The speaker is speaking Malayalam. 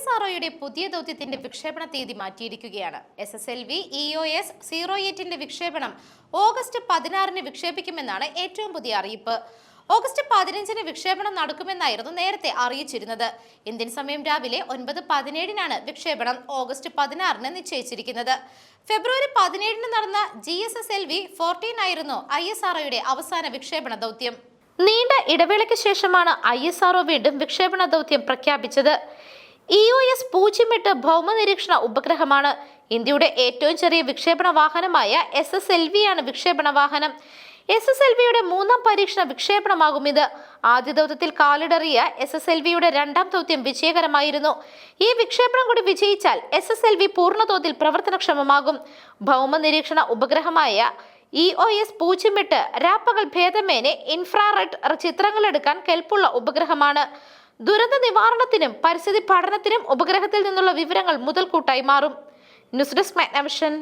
എസ് ആർ ഒയുടെ പുതിയ ദൗത്യത്തിന്റെ വിക്ഷേപണ തീയതി മാറ്റിയിരിക്കുകയാണ്. S S L V E O S zero എയ്റ്റിന്റെ വിക്ഷേപണം ഓഗസ്റ്റ് പതിനാറിന് വിക്ഷേപിക്കുമെന്നാണ് ഏറ്റവും പുതിയ അറിയിപ്പ്. ഓഗസ്റ്റ് പതിനഞ്ചിന് വിക്ഷേപണം നടക്കുമെന്നായിരുന്നു നേരത്തെ അറിയിച്ചിരുന്നത്. ഇന്ത്യൻ സമയം രാവിലെ ഒൻപത് പതിനേഴിനാണ് വിക്ഷേപണം ഓഗസ്റ്റ് പതിനാറിന് നിശ്ചയിച്ചിരിക്കുന്നത്. ഫെബ്രുവരി പതിനേഴിന് നടന്ന G S S L V fourteen ആയിരുന്നു ഐ എസ് ആർ ഒയുടെ അവസാന വിക്ഷേപണ ദൗത്യം. നീണ്ട ഇടവേളയ്ക്ക് ശേഷമാണ് ഐ എസ് ആർഒ വീണ്ടും വിക്ഷേപണ ദൗത്യം പ്രഖ്യാപിച്ചത്. ഇ ഒ എസ് പൂജ്യം എട്ട് ഭൗമ നിരീക്ഷണ ഉപഗ്രഹമാണ്. ഇന്ത്യയുടെ ഏറ്റവും ചെറിയ വിക്ഷേപണ വാഹനമായ എസ് എസ് എൽ വി ആണ് വിക്ഷേപണ വാഹനം. എസ് എസ് എൽ വിയുടെ മൂന്നാം പരീക്ഷണ വിക്ഷേപണമാകും ഇത്. ആദ്യ ദൗത്യത്തിൽ കാലിടറിയ എസ് എസ് എൽ വിയുടെ രണ്ടാം ദൗത്യം വിജയകരമായിരുന്നു. ഈ വിക്ഷേപണം കൂടി വിജയിച്ചാൽ എസ് എസ് എൽ വി പൂർണതോതിൽ പ്രവർത്തനക്ഷമമാകും. ഭൗമനിരീക്ഷണ ഉപഗ്രഹമായ ഇ ഒ എസ് പൂജ്യം എട്ട് രാപ്പകൽ ഭേദമേനെ ഇൻഫ്രാറെഡ് ചിത്രങ്ങളെടുക്കാൻ കെൽപ്പുള്ള ഉപഗ്രഹമാണ്. ദുരന്ത നിവാരണത്തിനും പരിസ്ഥിതി പഠനത്തിനും ഉപഗ്രഹത്തിൽ നിന്നുള്ള വിവരങ്ങൾ മുതൽക്കൂട്ടായി മാറും. News desk Magnavision.